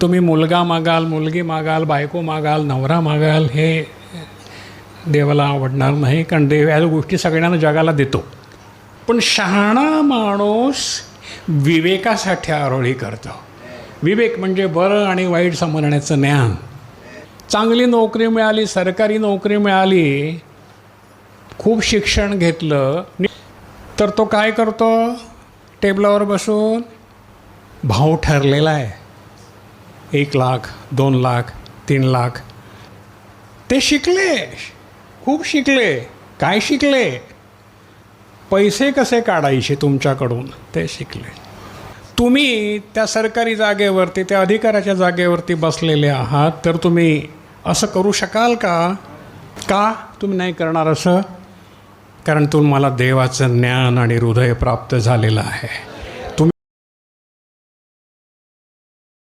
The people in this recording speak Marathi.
तुम्ही मुलगा मागाल मुलगी मागाल बायको मागाल नवरा मागाल हे देवाला आवडणार नाही कारण देव या गोष्टी सगळ्यांना जगाला देतो. पण शहाणा माणूस विवेकासाठी आरोळी करतो. विवेक म्हणजे बरं आणि वाईट समजण्याचं ज्ञान. चांगली नोकरी मिळाली सरकारी नोकरी मिळाली खूप शिक्षण घेतलं तर तो काय करतो? टेबलावर बसून भाव ठरलेला आहे. एक लाख दोन लाख तीन लाख. ते शिकले. खूप शिकले. काय शिकले? पैसे कसे काढायचे तुमच्याकडून? ते शिकले. तुम्ही त्या सरकारी जागेवरती त्या अधिकाराच्या जागेवरती बसलेले आहात तर तुम्ही असं करू शकाल का? का तुम्ही नाही करणार असं? कारण तुम्हाला देवाचं ज्ञान आणि हृदय प्राप्त झालेलं आहे.